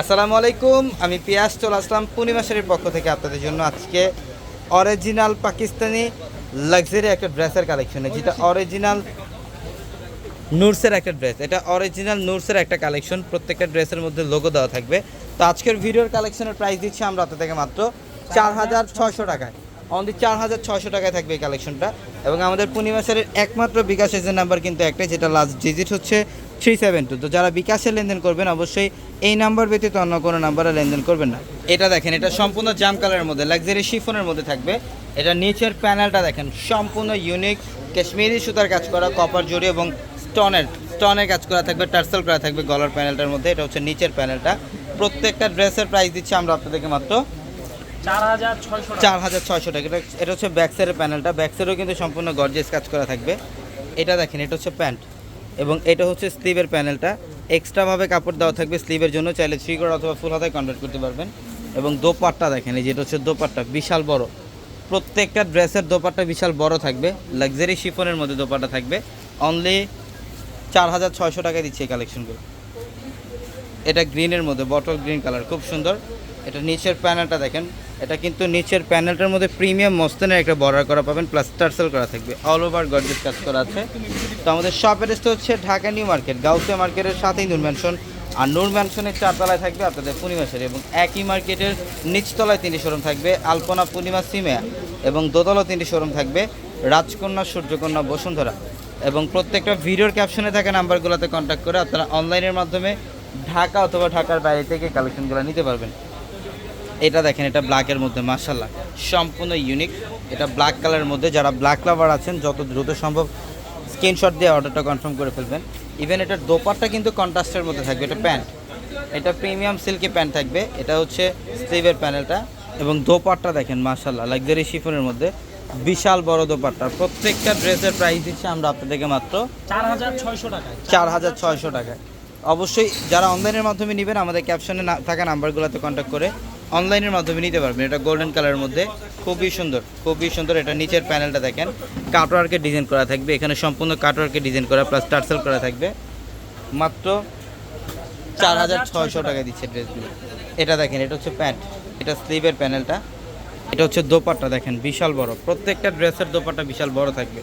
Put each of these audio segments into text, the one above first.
আসসালামু আলাইকুম, আমি পিয়াস, চলে আসলাম পূর্ণিমাশারির পক্ষ থেকে আপনাদের জন্য আজকে অরিজিনাল পাকিস্তানি লাক্সারি একটা ড্রেসের কালেকশনে যেটা অরিজিনাল নুরসের একটা ড্রেস এটা অরিজিনাল নুরসের একটা কালেকশন প্রত্যেকটা ড্রেসের মধ্যে লোগো দেওয়া থাকবে। তো আজকের ভিডিওর কালেকশনের প্রাইস দিচ্ছি আমরা থেকে মাত্র চার হাজার ছয়শো টাকায়। অনলি চার হাজার ছয়শো টাকায় থাকবে এই কালেকশনটা এবং আমাদের পূর্ণিমা পূর্ণিমাসের একমাত্র বিকাশ এজেন্ট নাম্বার কিন্তু একটাই, যেটা লাস্ট ডিজিট হচ্ছে থ্রি সেভেন টু। তো যারা বিকাশে লেনদেন করবেন অবশ্যই এই নাম্বার ব্যতীত অন্য কোনো নাম্বারে লেনদেন করবেন না। এটা দেখেন এটা সম্পূর্ণ জাম কালারের মধ্যে লাক্সারি শিফনের মধ্যে থাকবে। এটা নিচের প্যানেলটা দেখেন সম্পূর্ণ ইউনিক কাশ্মীরি সুতার কাজ করা কপার জড়ি এবং স্টনের স্টোনের কাজ করা থাকবে টার্সেল করা থাকবে গলার প্যানেলটার মধ্যে। এটা হচ্ছে নিচের প্যানেলটা। প্রত্যেকটা ড্রেসের প্রাইস দিচ্ছি আমরা আপনাদেরকে মাত্র চার হাজার ছয়শো চার হাজার ছয়শো টাকা। এটা এটা হচ্ছে ব্যাক সাইডের প্যানেলটা। ব্যাক সাইডেও কিন্তু সম্পূর্ণ গর্জেস কাজ করা থাকবে। এটা দেখেন এটা হচ্ছে প্যান্ট। এবং এটা হচ্ছে স্লিভের প্যানেলটা। এক্সট্রাভাবে কাপড় দেওয়া থাকবে স্লিভের জন্য। চাইলে থ্রি কোড অথবা ফুল হাতায় কনভার্ট করতে পারবেন। এবং দোপাট্টা দেখেন, এই যেটা হচ্ছে দোপাট্টা, বিশাল বড়। প্রত্যেকটা ড্রেসের দোপাট্টা বিশাল বড় থাকবে। লাক্সারি শিফনের মধ্যে দোপাট্টা থাকবে। অনলি চার হাজার ছয়শো টাকায় দিচ্ছে এই কালেকশনগুলো এটা গ্রিনের মধ্যে বটল গ্রিন কালার খুব সুন্দর। এটা নিচের প্যানেলটা দেখেন। এটা কিন্তু নিচের প্যানেলটার মধ্যে প্রিমিয়াম মস্তানের একটা বর্ডার করা পাবেন প্লাস টার্সেল করা থাকবে। অল ওভার গর্জেস কাজ করা আছে। তো আমাদের শপ অ্যাড্রেসটা হচ্ছে ঢাকা নিউ মার্কেট গাউসিয়া মার্কেটের সাথেই নূর ম্যানশন আর নূর ম্যানশনের চারতলায় থাকবে আপনাদের পূর্ণিমাসের এবং একই মার্কেটের নিচতলায় তিনটি শোরুম থাকবে, আলপনা পূর্ণিমা সিমেয়া এবং দোতলা তিনটি শোরুম থাকবে, রাজকন্যা, সূর্যকন্যা, বসুন্ধরা। এবং প্রত্যেকটা ভিডিওর ক্যাপশনে থাকা নাম্বারগুলোতে কন্ট্যাক্ট করে আপনারা অনলাইনের মাধ্যমে ঢাকা অথবা ঢাকার বাইরে থেকে কালেকশনগুলো নিতে পারবেন। এটা দেখেন এটা ব্ল্যাকের মধ্যে মার্শাল্লাহ সম্পূর্ণ ইউনিক এটা ব্ল্যাক কালারের মধ্যে। যারা ব্ল্যাক লাভার আছেন যত দ্রুত সম্ভব স্ক্রিনশট দিয়ে অর্ডারটা কনফার্ম করে ফেলবেন। ইভেন এটার দোপারটা কিন্তু কন্ট্রাস্টের মধ্যে থাকবে। এটা প্যান্ট এটা প্রিমিয়াম সিল্কি প্যান্ট থাকবে। এটা হচ্ছে স্লিভের প্যানেলটা এবং দোপারটা দেখেন মার্শাল্লাহ লাক্সারি শিফনের মধ্যে। বিশাল বড় দোপারটা প্রত্যেকটা ড্রেসের প্রাইস দিচ্ছে আমরা আপনাদেরকে মাত্র চার হাজার ছয়শো টাকায়। চার হাজার ছয়শো টাকায়। অবশ্যই যারা অনলাইনের মাধ্যমে নেবেন আমাদের ক্যাপশনে না- থাকা নাম্বারগুলোতে কন্ট্যাক্ট করে অনলাইনের মাধ্যমে নিতে পারবেন। এটা গোল্ডেন কালারের মধ্যে। খুবই সুন্দর খুবই সুন্দর। এটা নিচের প্যানেলটা দেখেন। কাটওয়ার্কের ডিজাইন করা থাকবে। এখানে সম্পূর্ণ কাটওয়ার্কের ডিজাইন করা প্লাস টার্সেল করা থাকবে। মাত্র চার হাজার ছয়শো টাকা দিচ্ছে ড্রেসগুলো এটা দেখেন, এটা হচ্ছে প্যান্ট এটা স্লিভের প্যানেলটা এটা হচ্ছে দোপাট্টা দেখেন, বিশাল বড়। প্রত্যেকটা ড্রেসের দোপাট্টা বিশাল বড় থাকবে।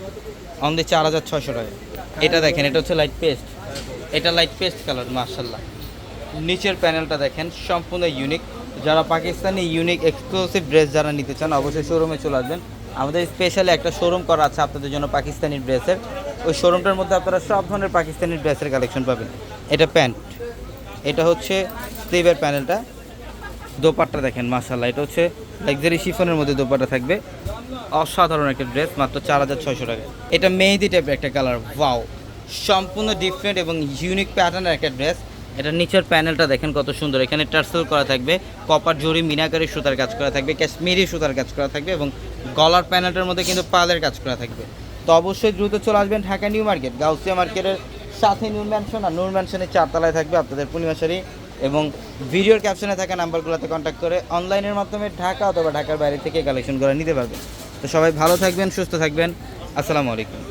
অনলি চার হাজার ছয়শো টাকা এটা দেখেন, এটা হচ্ছে লাইট পেস্ট এটা লাইট পেস্ট কালার মার্শাল্লাহ নিচের প্যানেলটা দেখেন, সম্পূর্ণ ইউনিক যারা পাকিস্তানি ইউনিক এক্সক্লুসিভ ড্রেস যারা নিতে চান, অবশ্যই শোরুমে চলে আসবেন। আমাদের স্পেশালি একটা শোরুম করা আছে আপনাদের জন্য পাকিস্তানি ড্রেসের ওই শোরুমটার মধ্যে আপনারা সব ধরনের পাকিস্তানি ড্রেসের কালেকশন পাবেন। এটা প্যান্ট এটা হচ্ছে স্লিভের প্যানেলটা দোপাট্টা দেখেন মাসাল্লাহ এটা হচ্ছে লাক্সারি শিফনের মধ্যে দোপাট্টা থাকবে। অসাধারণ একটা ড্রেস মাত্র চার হাজার ছয়শো টাকা। এটা মেহেদি টাইপের একটা কালার ওয়াও সম্পূর্ণ ডিফারেন্ট এবং ইউনিক প্যাটার্নের একটা ড্রেস এটা নিচের প্যানেলটা দেখেন কত সুন্দর। এখানে টার্সেল করা থাকবে, কপার জড়ি মিনাকারি সুতার কাজ করা থাকবে, কাশ্মীরি সুতার কাজ করা থাকবে এবং গলার প্যানেলটার মধ্যে কিন্তু পালের কাজ করা থাকবে। তো অবশ্যই দ্রুত চলে আসবেন ঢাকা নিউ মার্কেট, গাউসিয়া মার্কেটের সাথে নূর ম্যানশন আর নূর ম্যানশনের চারতলায় থাকবে আপনাদের পূর্ণিমাশারি এবং ভিডিওর ক্যাপশনে থাকা নাম্বারগুলোতে কন্ট্যাক্ট করে অনলাইনের মাধ্যমে ঢাকা অথবা ঢাকার বাইরে থেকে কালেকশন করে নিতে পারবেন। তো সবাই ভালো থাকবেন, সুস্থ থাকবেন। আসসালামু আলাইকুম।